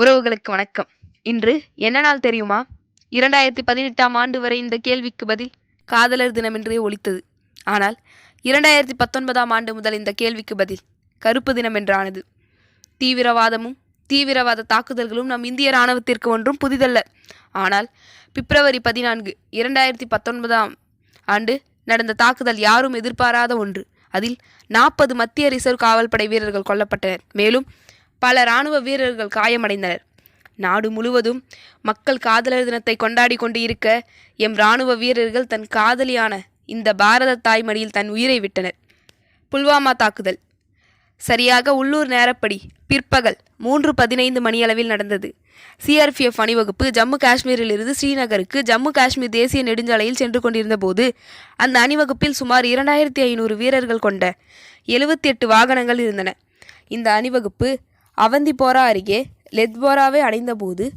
உறவுகளுக்கு வணக்கம். இன்று என்ன நாள் தெரியுமா? இரண்டாயிரத்தி பதினெட்டாம் ஆண்டு வரை இந்த கேள்விக்கு பதில் காதலர் தினமென்றே ஒழித்தது ஆனால் இரண்டாயிரத்தி பத்தொன்பதாம் ஆண்டு முதல் இந்த கேள்விக்கு பதில் கருப்பு தினம் என்றானது. தீவிரவாதமும் தீவிரவாத தாக்குதல்களும் நம் இந்திய இராணுவத்திற்கு ஒன்றும் புதிதல்ல. ஆனால் பிப்ரவரி பதினான்கு இரண்டாயிரத்தி பத்தொன்பதாம் ஆண்டு நடந்த தாக்குதல் யாரும் எதிர்பாராத ஒன்று. அதில் நாற்பது மத்திய ரிசர்வ் காவல்படை வீரர்கள் கொல்லப்பட்டனர். மேலும் பல இராணுவ வீரர்கள் காயமடைந்தனர். நாடு முழுவதும் மக்கள் காதலர் தினத்தை கொண்டாடி கொண்டு இருக்க எம் இராணுவ வீரர்கள் தன் காதலியான இந்த பாரத தாய்மடியில் தன் உயிரை விட்டனர். புல்வாமா தாக்குதல். சரியாக உள்ளூர் நேரப்படி பிற்பகல் மூன்று பதினைந்து மணியளவில் நடந்தது. சிஆர்பிஎஃப் அணிவகுப்பு ஜம்மு காஷ்மீரிலிருந்து ஸ்ரீநகருக்கு ஜம்மு காஷ்மீர் தேசிய நெடுஞ்சாலையில் சென்று கொண்டிருந்த போது அந்த அணிவகுப்பில் சுமார் இரண்டாயிரத்தி ஐநூறு வீரர்கள் கொண்ட எழுபத்தி எட்டு வாகனங்கள் இருந்தன. இந்த அணிவகுப்பு அவந்திபோரா அருகே லெத்போராவை அடைந்தபோது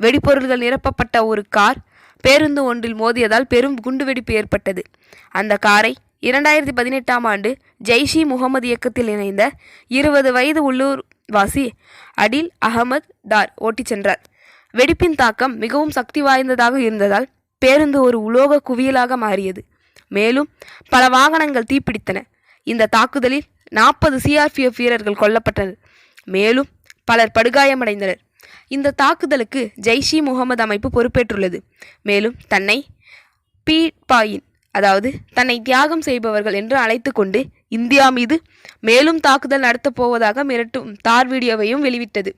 வெடிபொருள்கள் நிரப்பப்பட்ட ஒரு கார் பேருந்து ஒன்றில் மோதியதால் பெரும் குண்டுவெடிப்பு ஏற்பட்டது. அந்த காரை இரண்டாயிரத்தி பதினெட்டாம் ஆண்டு ஜெய்ஷி முகமது இயக்கத்தில் இணைந்த இருபது வயது உள்ளூர் வாசி அடில் அகமது தார் ஓட்டிச் சென்றார். வெடிப்பின் தாக்கம் மிகவும் சக்தி வாய்ந்ததாக இருந்ததால் பேருந்து ஒரு உலோக குவியலாக மாறியது. மேலும் பல வாகனங்கள் தீப்பிடித்தன. இந்த தாக்குதலில் நாற்பது சிஆர்பிஎஃப் வீரர்கள் கொல்லப்பட்டனர். மேலும் பலர் படுகாயமடைந்தனர். இந்த தாக்குதலுக்கு ஜெய்ஷி முகமது அமைப்பு பொறுப்பேற்றுள்ளது. மேலும் தன்னை பீட்பாயின் அதாவது தன்னை தியாகம் செய்பவர்கள் என்று அழைத்து கொண்டு இந்தியா மீது மேலும் தாக்குதல் நடத்தப் போவதாக மிரட்டும் தார் வீடியோவையும் வெளிவிட்டது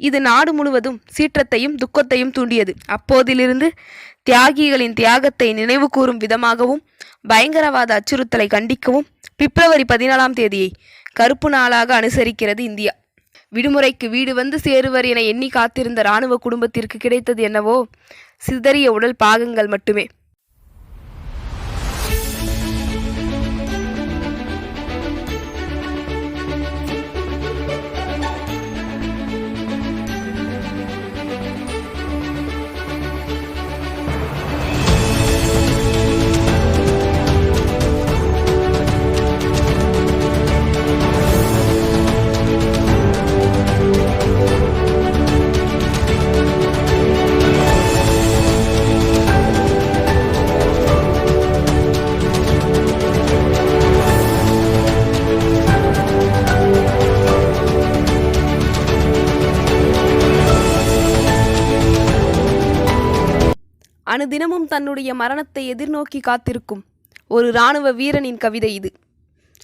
இது நாடு முழுவதும் சீற்றத்தையும் துக்கத்தையும் தூண்டியது. அப்போதிலிருந்து தியாகிகளின் தியாகத்தை நினைவு கூறும் விதமாகவும் பயங்கரவாத அச்சுறுத்தலை கண்டிக்கவும் பிப்ரவரி பதினாலாம் தேதியை கருப்பு நாளாக அனுசரிக்கிறது இந்தியா. விடுமுறைக்கு வீடு வந்து சேருவர் என எண்ணி காத்திருந்த இராணுவ குடும்பத்திற்கு கிடைத்தது என்னவோ? சிதறிய உடல் பாகங்கள் மட்டுமே. அனுதினமும் தன்னுடைய மரணத்தை எதிர்நோக்கி காத்திருக்கும் ஒரு இராணுவ வீரனின் கவிதை இது.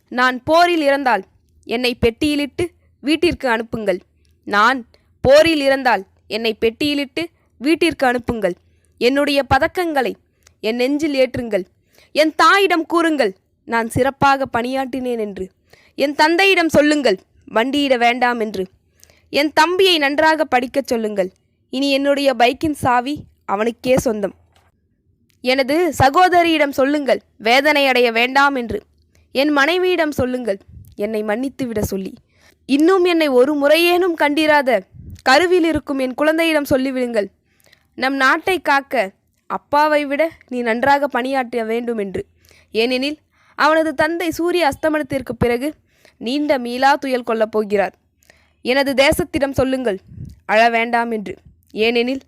நான் போரில் இறந்தால் என்னை பெட்டியிலிட்டு வீட்டிற்கு அனுப்புங்கள். நான் போரில் இறந்தால் என்னை பெட்டியிலிட்டு வீட்டிற்கு அனுப்புங்கள். என்னுடைய பதக்கங்களை என் நெஞ்சில் ஏற்றுங்கள். என் தாயிடம் கூறுங்கள் நான் சிறப்பாக பணியாற்றினேன் என்று. என் தந்தையிடம் சொல்லுங்கள் வண்டியிட வேண்டாம் என்று. என் தம்பியை நன்றாக படிக்கச் சொல்லுங்கள். இனி என்னுடைய பைக்கின் சாவி அவனுக்கே சொந்தம். எனது சகோதரியிடம் சொல்லுங்கள் வேதனை அடைய வேண்டாம் என்று. என் மனைவியிடம் சொல்லுங்கள் என்னை மன்னித்துவிட சொல்லி. இன்னும் என்னை ஒரு முறையேனும் கண்டிராத கருவில் இருக்கும் என் குழந்தையிடம் சொல்லிவிடுங்கள் நம் நாட்டை காக்க அப்பாவை விட நீ நன்றாக பணியாற்ற வேண்டும் என்று. ஏனெனில் அவனது தந்தை சூரிய அஸ்தமனத்திற்கு பிறகு நீண்ட மீளா துயல் கொள்ளப் போகிறார். எனது தேசத்திடம் சொல்லுங்கள் அழ வேண்டாம் என்று. ஏனெனில்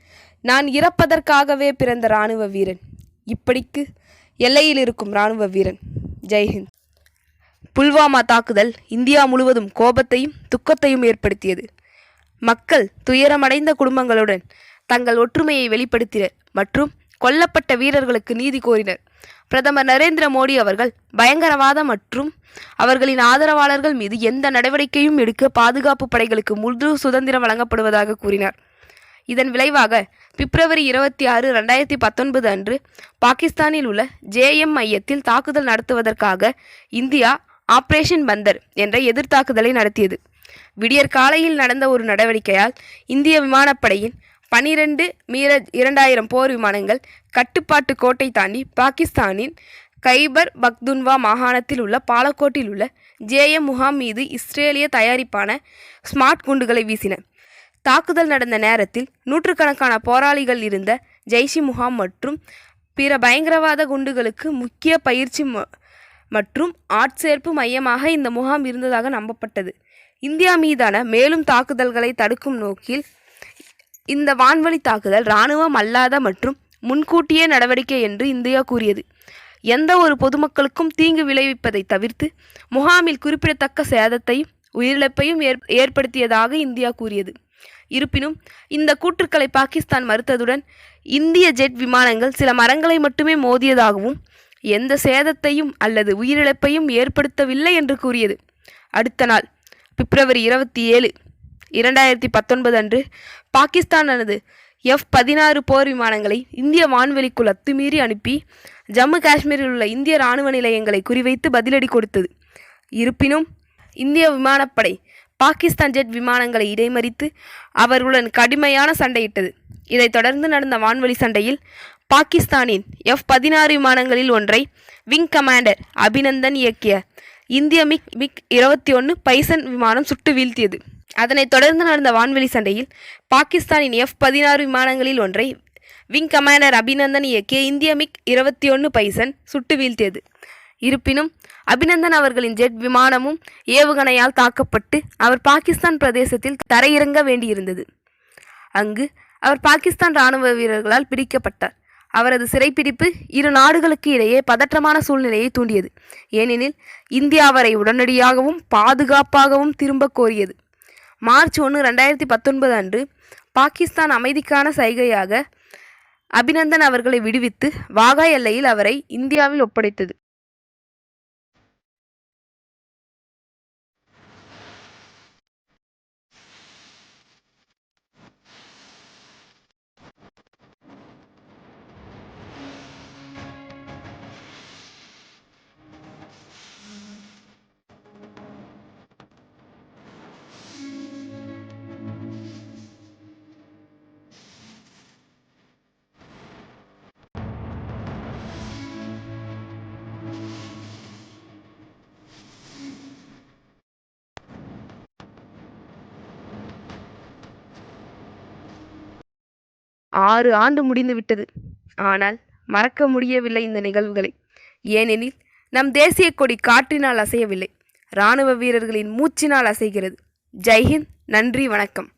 நான் இறப்பதற்காகவே பிறந்த இராணுவ வீரன். இப்படிக்கு எல்லையில் இருக்கும் இராணுவ வீரன். ஜெய்ஹிந்த் புல்வாமா தாக்குதல் இந்தியா முழுவதும் கோபத்தையும் துக்கத்தையும் ஏற்படுத்தியது. மக்கள் துயரமடைந்த குடும்பங்களுடன் தங்கள் ஒற்றுமையை வெளிப்படுத்தினர் மற்றும் கொல்லப்பட்ட வீரர்களுக்கு நீதி கோரினர். பிரதமர் நரேந்திர மோடி அவர்கள் பயங்கரவாத மற்றும் அவர்களின் ஆதரவாளர்கள் மீது எந்த நடவடிக்கையும் எடுக்க பாதுகாப்பு படைகளுக்கு முழு சுதந்திரம் வழங்கப்படுவதாக கூறினார். இதன் விளைவாக பிப்ரவரி இருபத்தி ஆறு ரெண்டாயிரத்தி பத்தொன்பது அன்று பாகிஸ்தானில் உள்ள ஜேஎம் மையத்தில் தாக்குதல் நடத்துவதற்காக இந்தியா ஆப்ரேஷன் பந்தர் என்ற எதிர்த்தாக்குதலை நடத்தியது. விடியற் காலையில் நடந்த ஒரு நடவடிக்கையால் இந்திய விமானப்படையின் பனிரெண்டு மீர இரண்டாயிரம் போர் விமானங்கள் கட்டுப்பாட்டு கோட்டை தாண்டி பாகிஸ்தானின் கைபர் பக்துன்வா மாகாணத்தில் உள்ள பாலக்கோட்டில் உள்ள ஜேஎம் முகாம் மீது இஸ்ரேலிய தயாரிப்பான ஸ்மார்ட் குண்டுகளை வீசின. தாக்குதல் நடந்த நேரத்தில் நூற்றுக்கணக்கான போராளிகள் இருந்த ஜெய்ஷி முகாம் மற்றும் பிற பயங்கரவாத குண்டுகளுக்கு முக்கிய பயிற்சி ம- மற்றும் ஆட்சேர்ப்பு மையமாக இந்த முகாம் இருந்ததாக நம்பப்பட்டது. இந்தியா மீதான மேலும் தாக்குதல்களை தடுக்கும் நோக்கில் இந்த வான்வழி தாக்குதல் இராணுவம் அல்லாத மற்றும் முன்கூட்டிய நடவடிக்கை என்று இந்தியா கூறியது. எந்த ஒரு பொதுமக்களுக்கும் தீங்கு விளைவிப்பதை தவிர்த்து முகாமில் குறிப்பிடத்தக்க சேதத்தையும் உயிரிழப்பையும் ஏற் ஏற்படுத்தியதாக இந்தியா கூறியது. இருப்பினும் இந்த கூற்றுக்களை பாகிஸ்தான் மறுத்ததுடன் இந்திய ஜெட் விமானங்கள் சில மரங்களை மட்டுமே மோதியதாகவும் எந்த சேதத்தையும் அல்லது உயிரிழப்பையும் ஏற்படுத்தவில்லை என்று கூறியது. அடுத்த நாள் பிப்ரவரி இருபத்தி ஏழு இரண்டாயிரத்தி பத்தொன்பது அன்று பாகிஸ்தானது எஃப் பதினாறு போர் விமானங்களை இந்திய வான்வெளிக்குள் அத்துமீறி அனுப்பி ஜம்மு காஷ்மீரில் உள்ள இந்திய இராணுவ நிலையங்களை குறிவைத்து பதிலடி கொடுத்தது. இருப்பினும் இந்திய விமானப்படை பாகிஸ்தான் ஜெட் விமானங்களை இடைமறித்து அவர்களுடன் கடுமையான சண்டையிட்டது. இதைத் தொடர்ந்து நடந்த வான்வழி சண்டையில் பாகிஸ்தானின் எஃப் பதினாறு விமானங்களில் ஒன்றை விங் கமாண்டர் அபிநந்தன் இயக்கிய இந்திய மிக் மிக் இருபத்தி ஒன்று பைசன் விமானம் சுட்டு வீழ்த்தியது. அதனைத் தொடர்ந்து நடந்த வான்வெளி சண்டையில் பாகிஸ்தானின் எஃப் பதினாறு விமானங்களில் ஒன்றை விங் கமாண்டர் அபிநந்தன் இயக்கிய இந்திய மிக் இருபத்தி ஒன்று பைசன் சுட்டு வீழ்த்தியது. இருப்பினும் அபிநந்தன் அவர்களின் ஜெட் விமானமும் ஏவுகணையால் தாக்கப்பட்டு அவர் பாகிஸ்தான் பிரதேசத்தில் தரையிறங்க வேண்டியிருந்தது. அங்கு அவர் பாகிஸ்தான் ராணுவ வீரர்களால் பிடிக்கப்பட்டார். அவரது சிறைப்பிடிப்பு இரு நாடுகளுக்கு இடையே பதற்றமான சூழ்நிலையை தூண்டியது. ஏனெனில் இந்தியா அவரை உடனடியாகவும் பாதுகாப்பாகவும் திரும்ப கோரியது. மார்ச் ஒன்று ரெண்டாயிரத்தி பத்தொன்பது அன்று பாகிஸ்தான் அமைதிக்கான சைகையாக அபிநந்தன் அவர்களை விடுவித்து வாகா எல்லையில் அவரை இந்தியாவில் ஒப்படைத்தது. ஆறு ஆண்டு முடிந்துவிட்டது ஆனால் மறக்க முடியவில்லை இந்த நிகழ்வுகளை. ஏனெனில் நம் தேசிய கொடி காற்றினால் அசையவில்லை. இராணுவ வீரர்களின் மூச்சினால் அசைகிறது. ஜெய்ஹிந்த் நன்றி வணக்கம்.